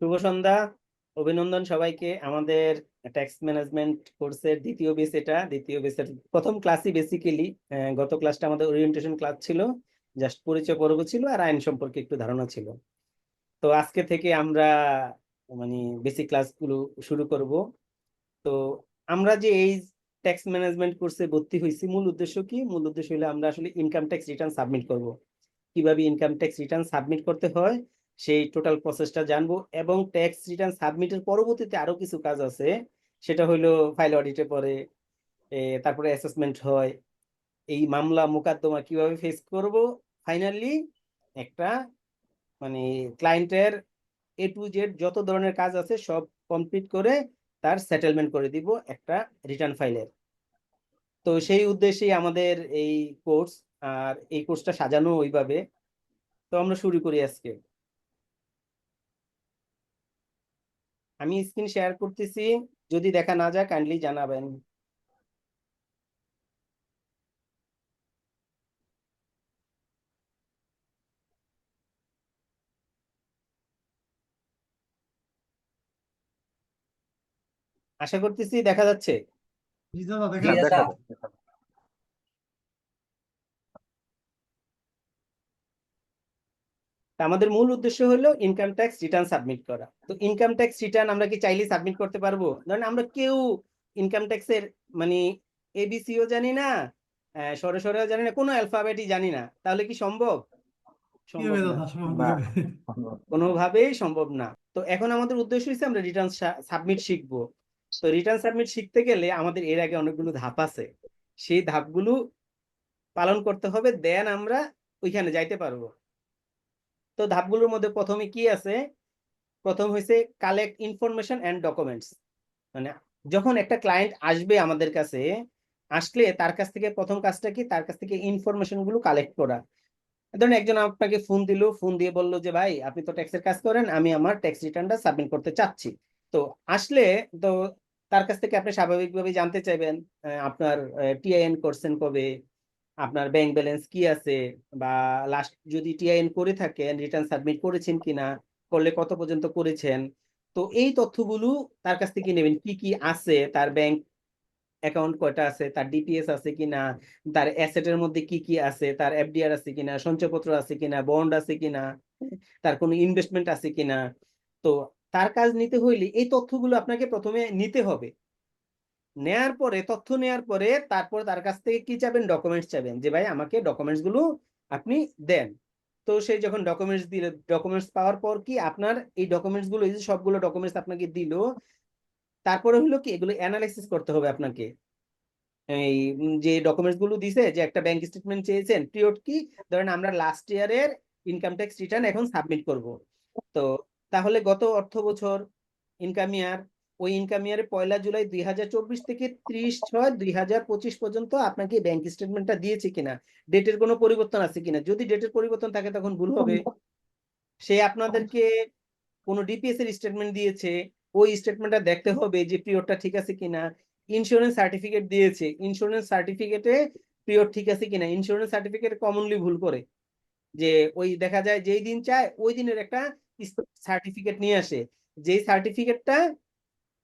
শুভ সন্ধ্যা, অভিনন্দন সবাইকে। আমাদের ট্যাক্স ম্যানেজমেন্ট কোর্সের দ্বিতীয় বেস এটা। দ্বিতীয় বেসের প্রথম ক্লাসই বেসিক্যালি গত ক্লাসটা আমাদের ওরিয়েন্টেশন ক্লাস ছিল। জাস্ট পরিচয় পর্ব ছিল আর আইন সম্পর্কে একটু ধারণা ছিল। তো আজকে থেকে আমরা মানে বেসিক ক্লাসগুলো শুরু করব। তো আমরা যে এই ট্যাক্স ম্যানেজমেন্ট কোর্সে ভর্তি হয়েছি, মূল উদ্দেশ্য কি? মূল উদ্দেশ্য হলো আমরা আসলে ইনকাম ট্যাক্স রিটার্ন সাবমিট করব। কীভাবে ইনকাম ট্যাক্স রিটার্ন সাবমিট করতে হয়? সেই টোটাল প্রসেসটা জানব এবং ট্যাক্স রিটার্ন সাবমিটের পরবর্তীতে আরও কিছু কাজ আছে। সেটা হলো ফাইল অডিটে পরে তারপরে অ্যাসেসমেন্ট হয়, এই মামলা মোকদ্দমা কীভাবে ফেস করব? ফাইনালি একটা মানে ক্লায়েন্টের এ টু জেড যত ধরনের কাজ আছে সব কমপ্লিট করে তার সেটেলমেন্ট করে দিব একটা রিটার্ন ফাইলের তো সেই উদ্দেশ্যেই আমাদের এই কোর্স আর এই কোর্সটা সাজানো ওইভাবে। তো আমরা শুরু করি আজকে। আমি স্ক্রিন শেয়ার করতেছি যদি দেখা না যায় কাইন্ডলি জানাবেন। আশা করতেছি দেখা যাচ্ছে জি দাদা জি দেখা দাদা। যাচ্ছে। তা আমাদের মূল উদ্দেশ্য হলো ইনকাম ট্যাক্স রিটার্ন সাবমিট করা। তো ইনকাম ট্যাক্স রিটার্ন আমরা কি চাইলে সাবমিট করতে পারব? ধরেন আমরা কেউ ইনকাম ট্যাক্সের মানে এবিসিও জানি না সরে সরেও জানি না কোনো অ্যালফাবেটই জানি না। তাহলে কি সম্ভব? কোনোভাবেই সম্ভব না। তো এখন আমাদের উদ্দেশ্য হচ্ছে আমরা রিটার্ন সাবমিট শিখব। তো রিটার্ন সাবমিট শিখতে গেলে আমাদের এর আগে অনেকগুলো ধাপ আছে। সেই ধাপগুলো পালন করতে হবে দেন আমরা ওইখানে যাইতে পারব। তো ধাপগুলোর মধ্যে প্রথমে কি আছে? প্রথম হয়েছে কালেক্ট ইনফরমেশন অ্যান্ড ডকুমেন্টস মানে যখন একটা ক্লায়েন্ট আসবে আমাদের কাছে, আসলে তার কাছ থেকে প্রথম কাজটা কি? তার কাছ থেকে ইনফরমেশনগুলো কালেক্ট করা। ধরুন একজন আপনাকে ফোন দিল ফোন দিয়ে বলল যে, ভাই, আপনি তো ট্যাক্সের কাজ করেন, আমি আমার ট্যাক্স রিটার্নটা সাবমিট করতে চাচ্ছি। তো আসলে তো তার কাছ থেকে আপনি স্বাভাবিকভাবে জানতে চাইবেন আপনার টিআইএন করছেন কবে? আপনার ব্যাংক ব্যালেন্স কি আছে? বা লাস্ট যদি টিআইএন করে থাকেন রিটার্ন সাবমিট করেছেন কিনা, করলে কত পর্যন্ত করেছেন? তো এই তথ্যগুলো তার কাছ থেকে নেবেন। কি কি আছে? তার ব্যাংক অ্যাকাউন্ট কয়টা আছে? তার ডিপিএস আছে কিনা? তার অ্যাসেটের মধ্যে কি কি আছে? তার এফডিআর আছে কিনা? সঞ্চয়পত্র আছে কিনা? বন্ড আছে কিনা? তার কোনো ইনভেস্টমেন্ট আছে কিনা? তো তার কাজ নিতে হইলে এই তথ্যগুলো আপনাকে প্রথমে নিতে হবে। নেয়ার পরে, তথ্য নেয়ার পরে, তারপর তার কাছ থেকে কি চাবেন? ডকুমেন্টস চাবেন। যে ভাই, আমাকে ডকুমেন্টসগুলো আপনি দেন। তো সেই যখন ডকুমেন্টস দিলে ডকুমেন্টস পাওয়ার পর কি আপনার এই ডকুমেন্টসগুলো, এই যে সবগুলো ডকুমেন্টস আপনাকে দিল, তারপরে হলো কি, এগুলো অ্যানালাইসিস করতে হবে আপনাকে। এই যে ডকুমেন্টসগুলো দিছে, যে একটা ব্যাংক স্টেটমেন্ট চেয়েছেন পিরিয়ড কি? ধরেন আমরা লাস্ট ইয়ারের ইনকাম ট্যাক্স রিটার্ন এখন সাবমিট করব। তো তাহলে গত অর্থ বছর ইনকাম ইয়ার ওই ইনকাম ইয়ারে পয়লা জুলাই দুই হাজার চব্বিশ থেকে ত্রিশ ছয় দুই হাজার পঁচিশ পর্যন্ত আপনাকে ব্যাংক স্টেটমেন্টটা দিয়েছে কিনা? ডেটের কোনো পরিবর্তন আছে কিনা? যদি ডেটের পরিবর্তন থাকে তখন ভুল হবে। সে আপনাদেরকে কোনো ডিপিএস এর স্টেটমেন্ট দিয়েছে। ওই স্টেটমেন্টটা দেখতে হবে যে পিরিয়ডটা ঠিক আছে কিনা। ইন্স্যুরেন্স সার্টিফিকেট দিয়েছে। ইন্স্যুরেন্স সার্টিফিকেটে পিরিয়ড ঠিক আছে কিনা? ইন্স্যুরেন্স সার্টিফিকেট কমনলি ভুল করে। যে ওই দেখা যায় যেই দিন চায়, ওই দিনের একটা সার্টিফিকেট নিয়ে আসে। যেই সার্টিফিকেটটা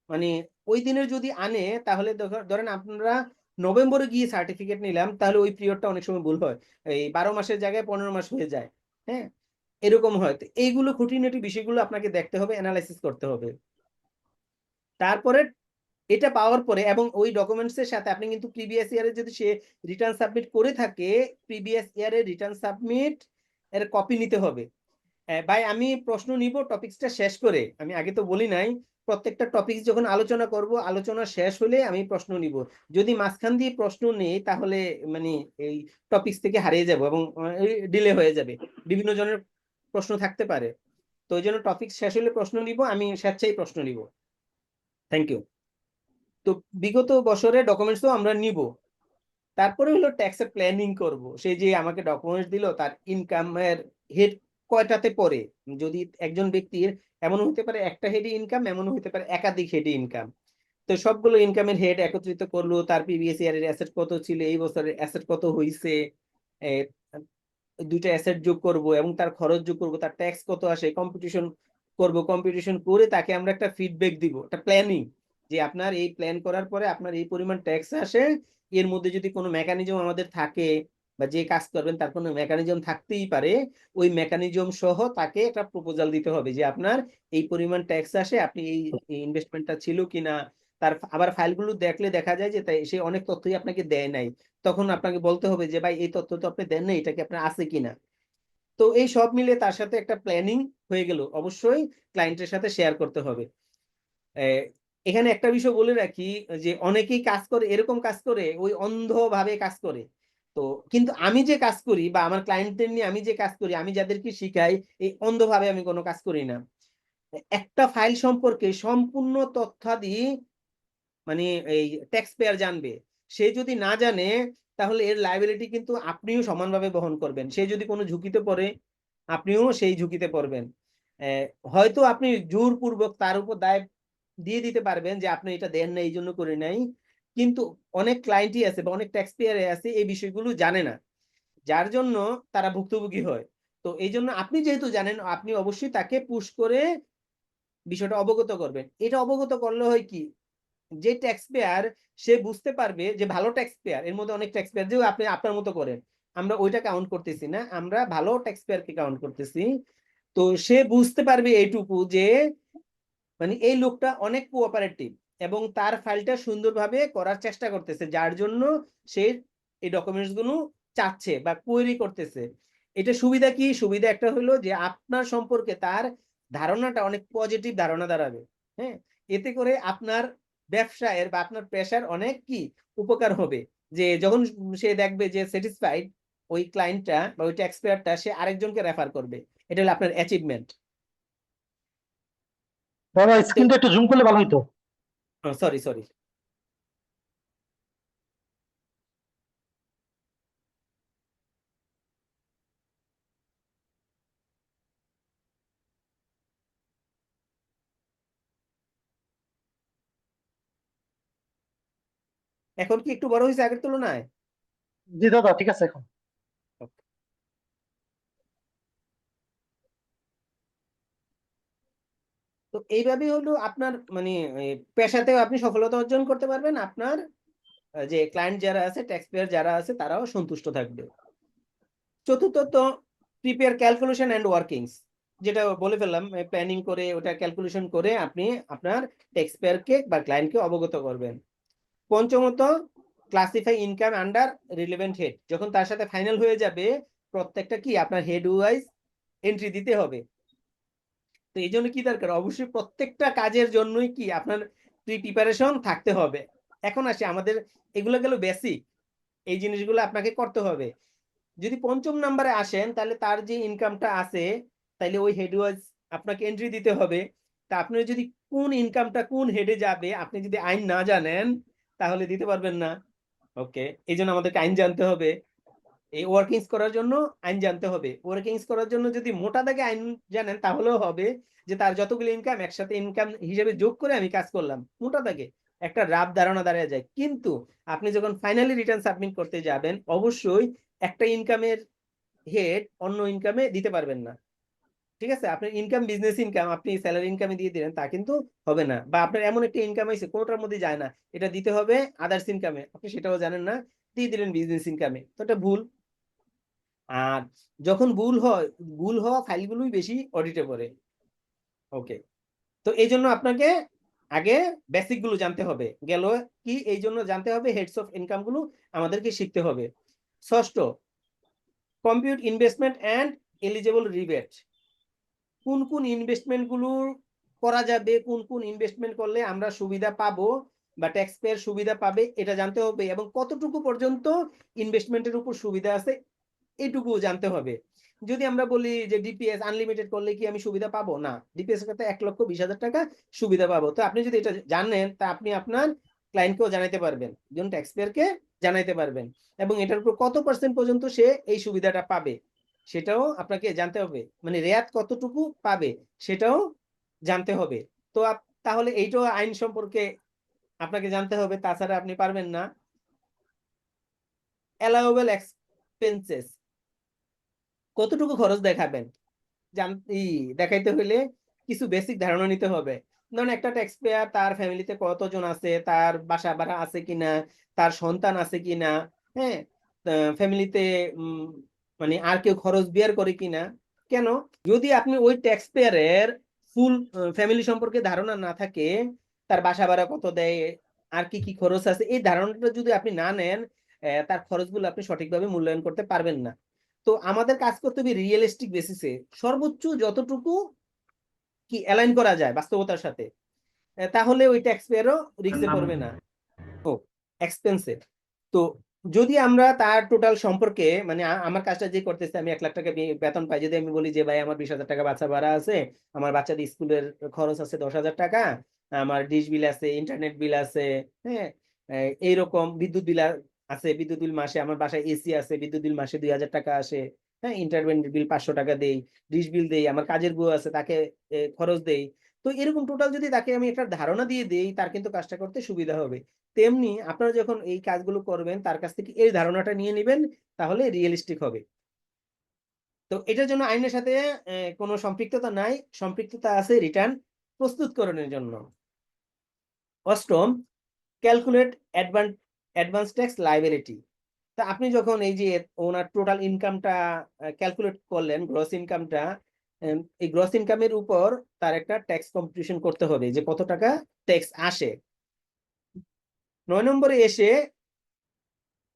মানে ওই দিনের যদি আনে, তাহলে ধর- ধরেন আপনারা নভেম্বরে গিয়ে সার্টিফিকেট নিলাম, তাহলে ওই পিরিয়ডটা অনেক সময় ভুল হয়। এই বারো মাসের জায়গায় পনেরো মাস হয়ে যায় হ্যাঁ? এরকম হয়। তো এইগুলো খুঁটিনাটি বিষয়গুলো আপনাকে দেখতে হবে অ্যানালাইসিস করতে হবে। তারপরে এটা পাওয়ার পরে এবং ওই ডকুমেন্টস এর সাথে আপনি কিন্তু প্রিভিয়াস ইয়ারে যদি সে রিটার্ন সাবমিট করে থাকে প্রিভিয়াস ইয়ারে রিটার্ন সাবমিট এর কপি নিতে হবে। ভাই, আমি প্রশ্ন নিব টপিকসটা শেষ করে। আমি আগে তো বলি নাই। প্রত্যেকটা টপিক যখন আলোচনা করব, আলোচনা শেষ হলে আমি প্রশ্ন নিব। যদি মাঝখান দিয়ে প্রশ্ন নেই, তাহলে মানে এই টপিকস থেকে হারিয়ে যাব এবং ডিলে হয়ে যাবে। বিভিন্ন জনের প্রশ্ন থাকতে পারে। তো ওই জন্য টপিক শেষ হলে প্রশ্ন নিব, আমি স্বেচ্ছায় প্রশ্ন নিব। থ্যাংক ইউ তো বিগত বছরে ডকুমেন্টস তো আমরা নিব। তারপরে হলো ট্যাক্সের প্ল্যানিং করব। সেই যে আমাকে ডকুমেন্টস দিল, তার ইনকামের হেড কয়টাতে পড়ে? যদি একজন ব্যক্তির এমন হতে পারে একটা হেডে ইনকাম এমন হতে পারে একাধিক হেডে ইনকাম তো সবগুলো ইনকামের হেড একত্রিত করল, তার প্রিভিয়াস ইয়ারের অ্যাসেট কত ছিল, এই বছরের অ্যাসেট কত হইছে দুইটা অ্যাসেট যোগ করব এবং তার খরচ যোগ করব, তার ট্যাক্স কত আসে কম্পিটিশন করব কম্পিটিশন করে তাকে আমরা একটা ফিডব্যাক দিব, একটা প্ল্যানিং যে আপনার এই প্ল্যান করার পরে আপনার এই পরিমাণ ট্যাক্স আসে, এর মধ্যে যদি কোনো মেকানিজম আমাদের থাকে বা যে কাজ করবেন তার কোনো মেকানিজম থাকতেই পারে ওই মেকানিজম সহ তাকে একটা প্রপোজাল দিতে হবে যে আপনার এই পরিমাণ ট্যাক্স আসে আপনি এই ইনভেস্টমেন্টটা ছিল কিনা তার আবার ফাইলগুলো দেখলে দেখা যায় যে তাই সে অনেক তথ্যই আপনাকে দেয় নাই। তখন আপনাকে বলতে হবে যে ভাই এই তথ্য তো আপনি দেন নাই এটা কি আপনার আছে কিনা? তো এই সব মিলে তার সাথে একটা প্ল্যানিং হয়ে গেল। অবশ্যই ক্লায়েন্টের সাথে শেয়ার করতে হবে। এখানে একটা বিষয় বলে রাখি যে অনেকেই কাজ করে এরকম কাজ করে ওই অন্ধভাবে কাজ করে। তো কিন্তু আমি যে কাজ করি বা আমার ক্লায়েন্টদের নিয়ে আমি যে কাজ করি, আমি যাদেরকে শিখাই, এই অন্ধভাবে আমি কোনো কাজ করি না। একটা ফাইল সম্পর্কে সম্পূর্ণ তথ্যাদি মানে এই ট্যাক্স পেয়ার জানবে। সে যদি না জানে, তাহলে এর লাইবিলিটি কিন্তু আপনিও সমানভাবে বহন করবেন। সে যদি কোনো ঝুঁকিতে পড়ে, আপনিও সেই ঝুঁকিতে পড়বেন। হয়তো আপনি জোরপূর্বক তার উপর দায় দিয়ে দিতে পারবেন যে, আপনি এটা দেন না এই জন্য করে নাই। কিন্তু অনেক ক্লায়েন্টই আছে বা অনেক ট্যাক্স পেয়ারে আছে এই বিষয়গুলো জানে না। যার জন্য তারা ভুক্তভোগী হয়। তো এই জন্য আপনি যেহেতু জানেন, আপনি অবশ্যই তাকে পুশ করে বিষয়টা অবগত করবেন। এটা অবগত করলে হয় কি, যে ট্যাক্স পেয়ার সে বুঝতে পারবে যে ভালো ট্যাক্স পেয়ার এর মধ্যে অনেক ট্যাক্স পেয়ার যে আপনি আপনার মতো করেন, আমরা ওইটা কাউন্ট করতেছি না, আমরা ভালো ট্যাক্স পেয়ারকে কাউন্ট করতেছি। তো সে বুঝতে পারবে এইটুকু যে মানে এই লোকটা অনেক কোঅপারেটিভ এবং তার ফাইলটা সুন্দরভাবে করার চেষ্টা করতেছে, যার জন্য সে এই ডকুমেন্টসগুলো চাচ্ছে বা কোয়েরি করতেছে। এটা সুবিধা কি? সুবিধা একটা হলো যে আপনার সম্পর্কে তার ধারণাটা অনেক পজিটিভ ধারণা দাঁড়াবে হ্যাঁ? এতে করে আপনার ব্যবসায়ের বা আপনার পেশার অনেক কি উপকার হবে। যে যখন সে দেখবে যে স্যাটিসফাইড ওই ক্লায়েন্টটা বা ওই ট্যাক্স পেয়ারটা সে আরেকজনকে রেফার করবে। এটা হলো আপনার অ্যাচিভমেন্ট দাদা স্ক্রিনটা একটু জুম করলে ভালো সরি সরি এখন কি একটু বড় হয়েছে আগের তুলনায়? জি দাদা ঠিক আছে এখন। তো এইভাবে হলো আপনার মানে পেশাতেও আপনি সফলতা অর্জন করতে পারবেন। আপনার যে ক্লায়েন্ট যারা আছে ট্যাক্স পেয়ার যারা আছে, তারাও সন্তুষ্ট থাকবে। চতুর্থত প্রিপেয়ার ক্যালকুলেশন অ্যান্ড ওয়ার্কিংস যেটা বলে ফেললাম প্ল্যানিং করে, ওটা ক্যালকুলেশন করে আপনি আপনার ট্যাক্স পেয়ারকে বা ক্লায়েন্টকে অবগত করবেন। পঞ্চমত classify income under relevant head যখন তার সাথে ফাইনাল হয়ে যাবে, প্রত্যেকটা কি? আপনার হেড ওয়াইজ এন্ট্রি দিতে হবে। তো এই জন্য কি দরকার? অবশ্যই প্রত্যেকটা কাজের জন্যই কি আপনার প্রি প্রিপারেশন থাকতে হবে। এখন আসি, আমাদের এগুলো গেল বেসিক এই জিনিসগুলো আপনাকে করতে হবে। যদি পঞ্চম নাম্বারে আসেন, তাহলে তার যে ইনকামটা আছে তাহলে ওই হেড ওয়াইজ আপনাকে এন্ট্রি দিতে হবে। তা আপনি যদি কোন ইনকামটা কোন হেডে যাবে, আপনি যদি আইন না জানেন, তাহলে দিতে পারবেন না। ওকে এই জন্য আমাদেরকে আইন জানতে হবে। এই ওয়ার্কিংস করার জন্য আইন জানতে হবে। ওয়ার্কিংস করার জন্য যদি মোটা দাগে আইন জানেন, তাহলেও হবে যে তার যতগুলো ইনকাম একসাথে ইনকাম হিসেবে যোগ করে আমি কাজ করলাম মোটা দাগে। একটা রাব ধারণা দাঁড়িয়ে যায়। কিন্তু আপনি যখন ফাইনালি রিটার্ন সাবমিট করতে যাবেন, অবশ্যই একটা ইনকামের হেড অন্য ইনকামে দিতে পারবেন না। ঠিক আছে? আপনার ইনকাম বিজনেস ইনকাম আপনি স্যালারি ইনকামে দিয়ে দিলেন, তা কিন্তু হবে না। বা আপনার এমন একটা ইনকাম হয়েছে, কোনোটার মধ্যে যায় না। এটা দিতে হবে আদার্স ইনকামে আপনি সেটাও জানেন না, দিয়ে দিলেন বিজনেস ইনকামে তো এটা ভুল। আর যখন ভুল হয়, ভুল হওয়া ফাইলগুলোই বেশি অডিটে পড়ে ওকে তো এই জন্য আপনাকে আগে বেসিকগুলো জানতে হবে। গেল কি? এই জন্য জানতে হবে হেডস অফ ইনকামগুলো আমাদেরকে শিখতে হবে। ষষ্ঠ compute investment and eligible rebate কোন কোন ইনভেস্টমেন্টগুলো করা যাবে, কোন কোন ইনভেস্টমেন্ট করলে আমরা সুবিধা পাবো বা ট্যাক্স পেয়ার সুবিধা পাবে, এটা জানতে হবে এবং কতটুকু পর্যন্ত ইনভেস্টমেন্টের উপর সুবিধা আছে এইটুকু জানতে হবে। যদি আমরা বলি যে ডিপিএস আনলিমিটেড করলে কি আমি সুবিধা পাবো? না ডিপিএস এক লক্ষ বিশ হাজার টাকা সুবিধা পাবো। তো আপনি যদি এটা জানেন, তা আপনি আপনার ক্লায়েন্টকেও জানাইতে পারবেন। একজন ট্যাক্স পেয়ারকে জানাইতে পারবেন। এবং এটার উপর কত পার্সেন্ট পর্যন্ত সে এই সুবিধাটা পাবে, সেটাও আপনাকে জানতে হবে। মানে রেয়াত কতটুকু পাবে, সেটাও জানতে হবে। তো তাহলে এইটাও আইন সম্পর্কে আপনাকে জানতে হবে। তাছাড়া আপনি পারবেন না। অ্যালাউয়েবল এক্সপেন্সেস কতটুকু খরচ দেখাবেন? দেখাইতে হলে কিছু বেসিক ধারণা নিতে হবে। ধরুন একটা ট্যাক্স পেয়ার তার ফ্যামিলিতে কতজন আছে, তার বাসা ভাড়া আছে কিনা, তার সন্তান আছে কিনা হ্যাঁ? ফ্যামিলিতে মানে আর কেউ খরচ বিয়ার করে কিনা? কেন? যদি আপনি ওই ট্যাক্স পেয়ারের ফুল ফ্যামিলি সম্পর্কে ধারণা না থাকে, তার বাসা ভাড়া কত দেয়, আর কি কি খরচ আছে, এই ধারণাটা যদি আপনি না নেন তার খরচগুলো আপনি সঠিকভাবে মূল্যায়ন করতে পারবেন না। তো আমাদের কাজ করতে হবে রিয়েলিস্টিক বেসিসে সর্বোচ্চ যতটুকু কি অ্যালাইন করা যায় বাস্তবতার সাথে তাহলে ওই ট্যাক্স পেয়ারও রিস্কে পড়বে না। ও এক্সপেন্সিভ তো যদি আমরা তার টোটাল সম্পর্কে মানে আমার কাজটা যে করতেছে আমি এক লাখ টাকা বেতন পাই যদি আমি বলি যে ভাই আমার বিশ হাজার টাকা বাচ্চা ভাড়া আছে আমার বাচ্চাদের স্কুলের খরচ আছে দশ হাজার টাকা আমার ডিশ বিল আছে ইন্টারনেট বিল আছে হ্যাঁ এইরকম বিদ্যুৎ বিল আছে বিদ্যুৎ বিল মাসে, আমার বাসায় এসি আছে, বিদ্যুৎ বিল মাসে দুই হাজার টাকা আসে। হ্যাঁ ইন্টারনেট বিল পাঁচশো টাকা দেই ডিশ বিল দেই, আমার কাজের বউ আছে, তাকে খরচ দেই। তো এরকম টোটাল যদি তাকে আমি একটা ধারণা দিয়ে দেই, তার কিন্তু কাজটা করতে সুবিধা হবে। তেমনি আপনারা যখন এই কাজগুলো করবেন, তার কাছ থেকে এই ধারণাটা নিয়ে নেবেন, তাহলে রিয়েলিস্টিক হবে। তো এটার জন্য আইনের সাথে কোনো সম্পৃক্ততা নাই। সম্পৃক্ততা আছে রিটার্ন প্রস্তুতকরণের জন্য। অষ্টম calculate advance advance tax liability তা আপনি যখন এই যে ওনার টোটাল ইনকামটা ক্যালকুলেট করলেন গ্রস ইনকামটা এই গ্রস ইনকামের উপর তার একটা ট্যাক্স কম্পিটিশন করতে হবে যে কত টাকা ট্যাক্স আসে। নয় নম্বরে এসে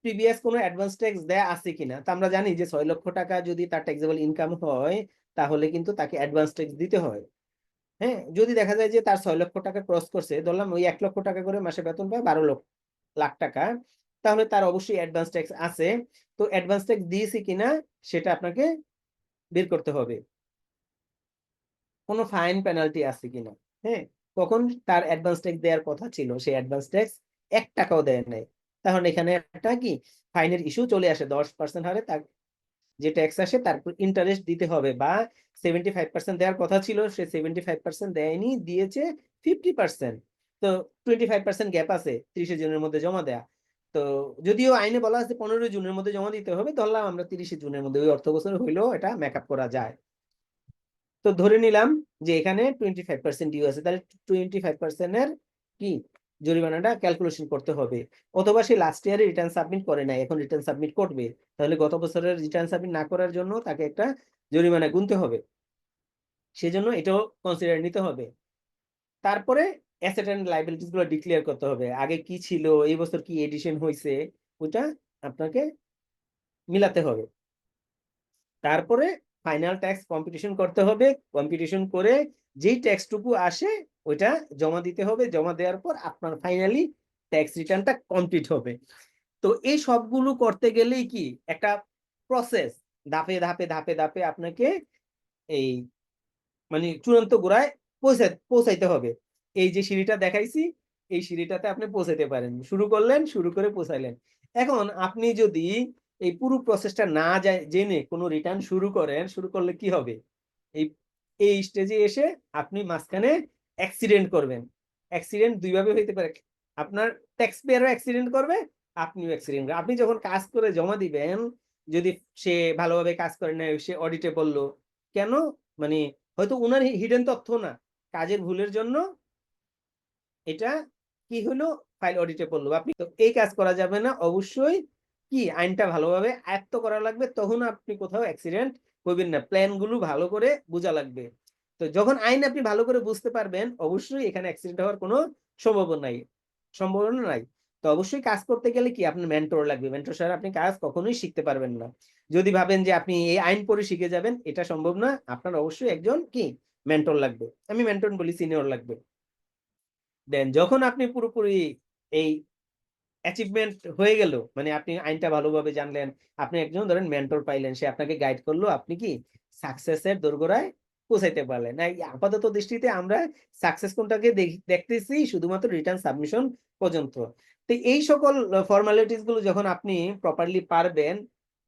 প্রিভিয়াস কোনো অ্যাডভান্স ট্যাক্স দেয়া আছে কিনা, তা আমরা জানি যে ছয় লক্ষ টাকা যদি তার ট্যাক্সেবল ইনকাম হয়, তাহলে কিন্তু তাকে অ্যাডভান্স ট্যাক্স দিতে হয়। হ্যাঁ যদি দেখা যায় যে তার ছয় লক্ষ টাকা ক্রস করছে, ধরলাম ওই এক লক্ষ টাকা করে মাসে বেতন পায় বারো লক্ষ। লাখ টাকা, তাহলে তার অবশ্যই অ্যাডভান্স ট্যাক্স আছে। তো অ্যাডভান্স ট্যাক্স দিয়েছে কিনা, সেটা আপনাকে বের করতে হবে। কোনো ফাইন পেনাল্টি আছে কিনা হ্যাঁ? কখন তার অ্যাডভান্স ট্যাক্স দেওয়ার কথা ছিল, সেই অ্যাডভান্স ট্যাক্স এক টাকাও দেয় নাই। তাহলে এখানে একটা কি ফাইনের ইস্যু চলে আসে, দশ পার্সেন্ট হারে তার যে ট্যাক্স আসে তারপর ইন্টারেস্ট দিতে হবে, বা সেভেন্টি ফাইভ পার্সেন্ট দেওয়ার কথা ছিল, সে সেভেন্টি ফাইভ পার্সেন্ট দেয়নি, দিয়েছে ফিফটি পার্সেন্ট তো টোয়েন্টি ফাইভ পার্সেন্ট গ্যাপ আছে তিরিশে জুনের মধ্যে জমা দেয়া। তো যদিও আইনে বলা আছে পনেরোই জুনের মধ্যে জমা দিতে হবে, ধরলাম আমরা তিরিশে জুনের মধ্যে ওই অর্থ বছর হইলেও এটা মেকআপ করা যায়। তো ধরে নিলাম যে এখানে টোয়েন্টি ফাইভ পার্সেন্ট ডিউ আছে, তাহলে টোয়েন্টি ফাইভ পার্সেন্টের কি? জরিমানাটা ক্যালকুলেশন করতে হবে। অথবা সে লাস্ট ইয়ারে রিটার্ন সাবমিট করে নাই, এখন রিটার্ন সাবমিট করবে। তাহলে গত বছরের রিটার্ন সাবমিট না করার জন্য তাকে একটা জরিমানা গুনতে হবে। সেজন্য এটাও কনসিডার নিতে হবে। তারপরে অ্যাসেট অ্যান্ড লাইবিলিটিসগুলো ডিক্লেয়ার করতে হবে। আগে কি ছিল, এই বছর কি এডিশন হয়েছে ওটা আপনাকে মিলাতে হবে। তারপরে ফাইনাল ট্যাক্স কম্পিটিশন করতে হবে। কম্পিটিশন করে যেই ট্যাক্সটুকু আসে, ওইটা জমা দিতে হবে। জমা দেওয়ার পর আপনার ফাইনালি ট্যাক্স রিটার্নটা কমপ্লিট হবে। তো এই সবগুলো করতে গেলেই কি, একটা প্রসেস ধাপে ধাপে ধাপে ধাপে আপনাকে এই মানে চূড়ান্ত গোড়ায় পৌঁছা পৌঁছাইতে হবে। এই যে সিঁড়িটা দেখাইছি, এই সিঁড়িটাতে আপনি পৌঁছাতে পারেন। শুরু করলেন, শুরু করে পৌঁছাইলেন। এখন আপনি যদি এই পুরো প্রসেসটা না যায়, জেনে কোনো রিটার্ন শুরু করেন, শুরু করলে কি হবে? এই এই স্টেজে এসে আপনি মাঝখানে অ্যাক্সিডেন্ট করবেন। অ্যাক্সিডেন্ট দুইভাবে হইতে পারে। আপনার ট্যাক্স পেয়ারও অ্যাক্সিডেন্ট করবে, আপনিও অ্যাক্সিডেন্ট আপনি যখন কাজ করে জমা দিবেন, যদি সে ভালোভাবে কাজ করে না সে অডিটে বলল কেন? মানে হয়তো ওনার হিডেন তথ্য না। কাজের ভুলের জন্য এটা কি হলো? ফাইল অডিটে পড়ল আপনি এই কাজ করা যাবে না। অবশ্যই কি আইনটা ভালোভাবে আয়ত্ত করা লাগবে। তখন আপনি কোথাও অ্যাক্সিডেন্ট করবেন না। প্ল্যানগুলো ভালো করে বোঝা লাগবে। তো যখন আইন আপনি ভালো করে বুঝতে পারবেন, অবশ্যই এখানে অ্যাক্সিডেন্ট হওয়ার কোনো সম্ভাবনা নাই। সম্ভাবনা নাই। তো অবশ্যই কাজ করতে গেলে কি আপনার মেন্টর লাগবে। মেন্টর ছাড়া আপনি কাজ কখনোই শিখতে পারবেন না। যদি ভাবেন যে আপনি এই আইন পড়ে শিখে যাবেন, এটা সম্ভব না। আপনার অবশ্যই একজন কি? মেন্টর লাগবে। আমি মেন্টর বলি সিনিয়র লাগবে। দেন যখন আপনি পুরোপুরি এই অ্যাচিভমেন্ট হয়ে গেল মানে আপনি আইনটা ভালোভাবে জানলেন, আপনি একজন ধরেন মেন্টর পাইলেন, সে আপনাকে গাইড করল, আপনি কি সাকসেসের দোরগোড়ায় পৌঁছাইতে পারলেন? আপাতত দৃষ্টিতে আমরা সাকসেস কোনটাকে দেখতেছি শুধুমাত্র রিটার্ন সাবমিশন পর্যন্ত। তো এই সকল ফর্মালিটিসগুলো যখন আপনি প্রপারলি পারবেন,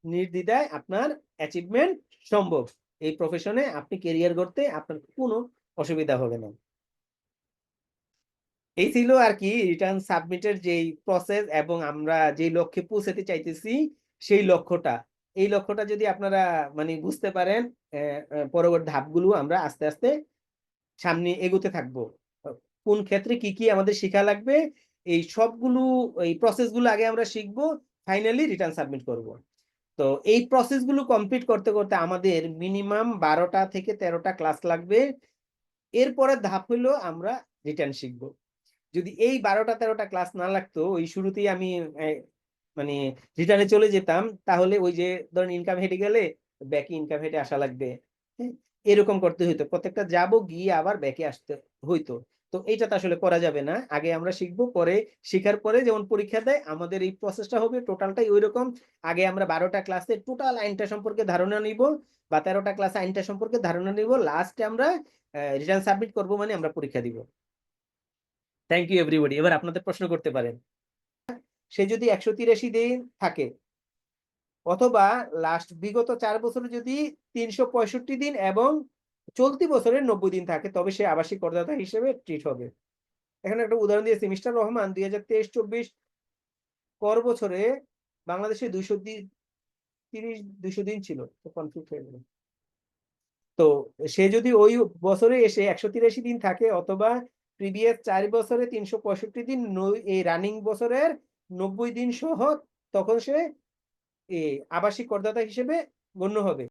নির্দ্বিধায় আপনার অ্যাচিভমেন্ট সম্ভব। এই প্রফেশনে আপনি কেরিয়ার করতে আপনার কোনো অসুবিধা হবে না। এই ছিল আর কি রিটার্ন সাবমিটের যেই প্রসেস এবং আমরা যেই লক্ষ্যে পৌঁছাতে চাইতেছি সেই লক্ষ্যটা। এই লক্ষ্যটা যদি আপনারা মানে বুঝতে পারেন পরবর্তী ধাপগুলো আমরা আস্তে আস্তে সামনে এগোতে থাকব। কোন ক্ষেত্রে কি কি আমাদের শেখা লাগবে, এই সবগুলো, এই প্রসেসগুলো আগে আমরা শিখব ফাইনালি রিটার্ন সাবমিট করব। তো এই প্রসেসগুলো কমপ্লিট করতে করতে আমাদের মিনিমাম বারোটা থেকে তেরোটা ক্লাস লাগবে। এরপরের ধাপ হলো আমরা রিটার্ন শিখব। যদি এই বারোটা তেরোটা ক্লাস না লাগতো ওই শুরুতেই আমি মানে রিটার্নে চলে যেতাম তাহলে ওই যে ধরেন ইনকাম হেঁটে গেলে ব্যাকে ইনকাম হেঁটে আসা লাগবে। হ্যাঁ, এরকম করতে হইতো। প্রত্যেকটা যাব গিয়ে আবার ব্যাকে আসতে হইতো। তো এইটা তো আসলে করা যাবে না। আগে আমরা শিখব পরে শেখার পরে যেমন পরীক্ষা দেয় আমাদের এই প্রসেসটা হবে টোটালটাই ওই রকম আগে আমরা বারোটা ক্লাসে টোটাল আইনটা সম্পর্কে ধারণা নিব বা তেরোটা ক্লাস আইনটা সম্পর্কে ধারণা নিব। লাস্টে আমরা রিটার্ন সাবমিট করব মানে আমরা পরীক্ষা দিব। থ্যাংক ইউ এভরিবডি এবার আপনাদের প্রশ্ন করতে পারেন। সে যদি একশো তিরাশি দিন থাকে, অথবা লাস্ট বিগত চার বছরে যদি তিনশো পঁয়ষট্টি দিন এবং চলতি বছরের নব্বই দিন থাকে, তবে সে আবাসিক করদাতা হিসেবে ট্রিট হবে। এখানে একটা উদাহরণ দিয়েছে, মিস্টার রহমান দুই হাজার তেইশ চব্বিশ কর বছরে বাংলাদেশে দুইশো দিন তিরিশ, দুইশো দিন ছিল, তো কনফিউজ হয়ে গেল। তো সে যদি ওই বছরে এসে একশো তিরাশি দিন থাকে, অথবা প্রিভিয়াস চার বছরে তিনশো পঁয়ষট্টি দিন এই রানিং বছরের নব্বই দিন সহ তখন সে আবাসিক করদাতা হিসেবে গণ্য হবে।